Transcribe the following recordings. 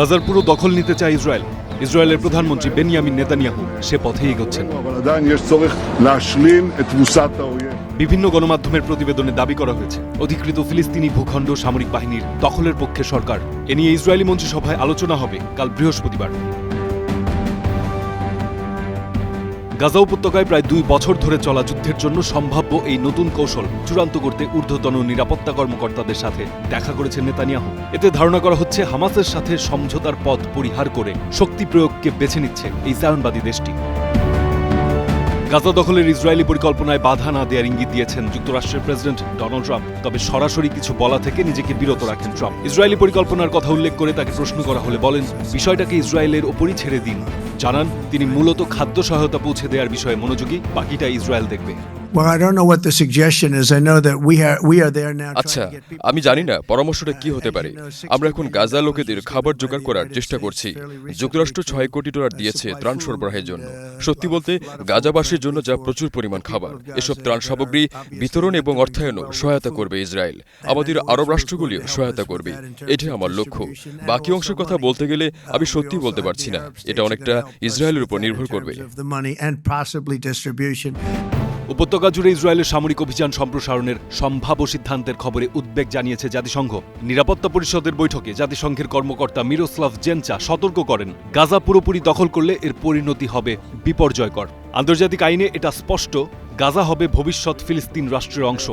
গাজার পুরো দখল নিতে চায় ইসরায়েল। ইসরায়েলের প্রধানমন্ত্রী বেনিয়ামিন নেতানিয়াহু সে পথে এগোচ্ছেন। বিভিন্ন গণমাধ্যমের প্রতিবেদনে দাবি করা হয়েছে, অধিকৃত ফিলিস্তিনি ভূখণ্ড সামরিক বাহিনীর দখলের পক্ষে সরকার। এ নিয়ে ইসরায়েলি মন্ত্রিসভায় আলোচনা হবে কাল বৃহস্পতিবার। গাজা উপত্যকায় প্রায় দুই বছর ধরে চলা যুদ্ধের জন্য সম্ভাব্য এই নতুন কৌশল চূড়ান্ত করতে ঊর্ধ্বতন নিরাপত্তা কর্মকর্তাদের সাথে দেখা করেছেন নেতানিয়াহু। এতে ধারণা করা হচ্ছে হামাসের সাথে সমঝোতার পথ পরিহার করে শক্তি প্রয়োগকে বেছে নিচ্ছে এই জায়নবাদী দেশটি। গাজা দখলের ইসরায়েলি পরিকল্পনায় বাধা না দেওয়ার ইঙ্গিত দিয়েছেন যুক্তরাষ্ট্রের প্রেসিডেন্ট ডোনাল্ড ট্রাম্প, তবে সরাসরি কিছু বলা থেকে নিজেকে বিরত রাখেন ট্রাম্প। ইসরায়েলি পরিকল্পনার কথা উল্লেখ করে তাকে প্রশ্ন করা হলে বলেন, বিষয়টাকে ইসরায়েলের ওপরই ছেড়ে দিন। জানান তিনি মূলত খাদ্য সহায়তা পৌঁছে দেওয়ার বিষয়ে মনোযোগী বাকিটা ইসরায়েল দেখবে। Well, I don't know what the suggestion is. I know that we are we are there now. আচ্ছা আমি জানি না পরামর্শটা কি হতে পারে। আমরা এখন গাজা লোকেদের খাবার জোগাড় করার চেষ্টা করছি। যুক্তরাষ্ট্র ছয় কোটি ডলার দিয়েছে ত্রাণ সরবরাহের জন্য। সত্যি বলতে গাজাবাসীর জন্য যা প্রচুর পরিমাণ খাবার এসব ত্রাণ সামগ্রী বিতরণ এবং অর্থায়নও সহায়তা করবে ইসরায়েল। আমাদের আরব রাষ্ট্রগুলিও সহায়তা করবে। এটাই আমার লক্ষ্য। বাকি অংশের কথা বলতে গেলে আমি সত্যি বলতে পারছি না। এটা অনেকটা ইসরায়েলের উপর নির্ভর করবে। উপত্যকা জুড়ে ইসরায়েলের সামরিক অভিযান সম্প্রসারণের সম্ভাব্য সিদ্ধান্তের খবরে উদ্বেগ জানিয়েছে জাতিসংঘ। নিরাপত্তা পরিষদের বৈঠকে জাতিসংঘের কর্মকর্তা মিরোস্লাভ জেনচা সতর্ক করেন, গাজা পুরোপুরি দখল করলে এর পরিণতি হবে বিপর্যয়কর। আন্তর্জাতিক আইনে এটা স্পষ্ট গাজা হবে ভবিষ্যৎ ফিলিস্তিন রাষ্ট্রের অংশ.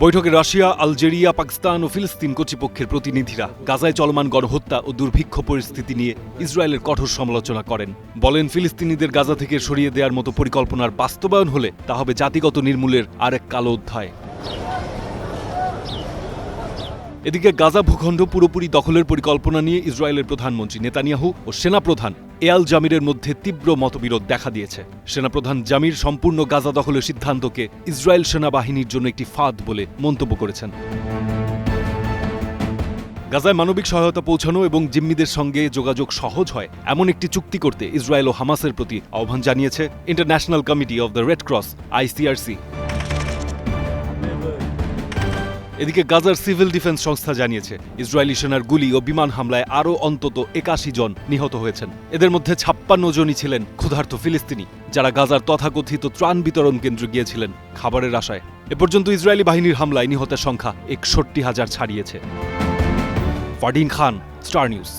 বৈঠকে রাশিয়া আলজেরিয়া পাকিস্তান ও ফিলিস্তিন কর্তৃপক্ষের প্রতিনিধিরা গাজায় চলমান গণহত্যা ও দুর্ভিক্ষ পরিস্থিতি নিয়ে ইসরায়েলের কঠোর সমালোচনা করেন। বলেন ফিলিস্তিনিদের গাজা থেকে সরিয়ে দেওয়ার মতো পরিকল্পনার বাস্তবায়ন হলে তা হবে জাতিগত নির্মূলের আরেক কালো অধ্যায়। এদিকে গাজা ভূখণ্ড পুরোপুরি দখলের পরিকল্পনা নিয়ে ইসরায়েলের প্রধানমন্ত্রী নেতানিয়াহু ও সেনাপ্রধান এয়াল জামিরের মধ্যে তীব্র মতবিরোধ দেখা দিয়েছে। সেনাপ্রধান জামির সম্পূর্ণ গাজা দখলের সিদ্ধান্তকে ইসরায়েল সেনাবাহিনীর জন্য একটি ফাঁদ বলে মন্তব্য করেছেন। গাজায় মানবিক সহায়তা পৌঁছানো এবং জিম্মিদের সঙ্গে যোগাযোগ সহজ হয় এমন একটি চুক্তি করতে ইসরায়েল ও হামাসের প্রতি আহ্বান জানিয়েছে International Committee of the Red Cross, ICRC. এদিকে গাজার সিভিল ডিফেন্স সংস্থা জানিয়েছে, ইসরায়েলি সেনার গুলি ও বিমান হামলায় আরও অন্তত একাশি জন নিহত হয়েছেন। এদের মধ্যে ছাপ্পান্ন জনই ছিলেন ক্ষুধার্ত ফিলিস্তিনি, যারা গাজার তথাকথিত ত্রাণ বিতরণ কেন্দ্রে গিয়েছিলেন খাবারের আশায়। এ পর্যন্ত ইসরায়েলি বাহিনীর হামলায় নিহতের সংখ্যা একষট্টি হাজার ছাড়িয়েছে। Fardin Khan, star news.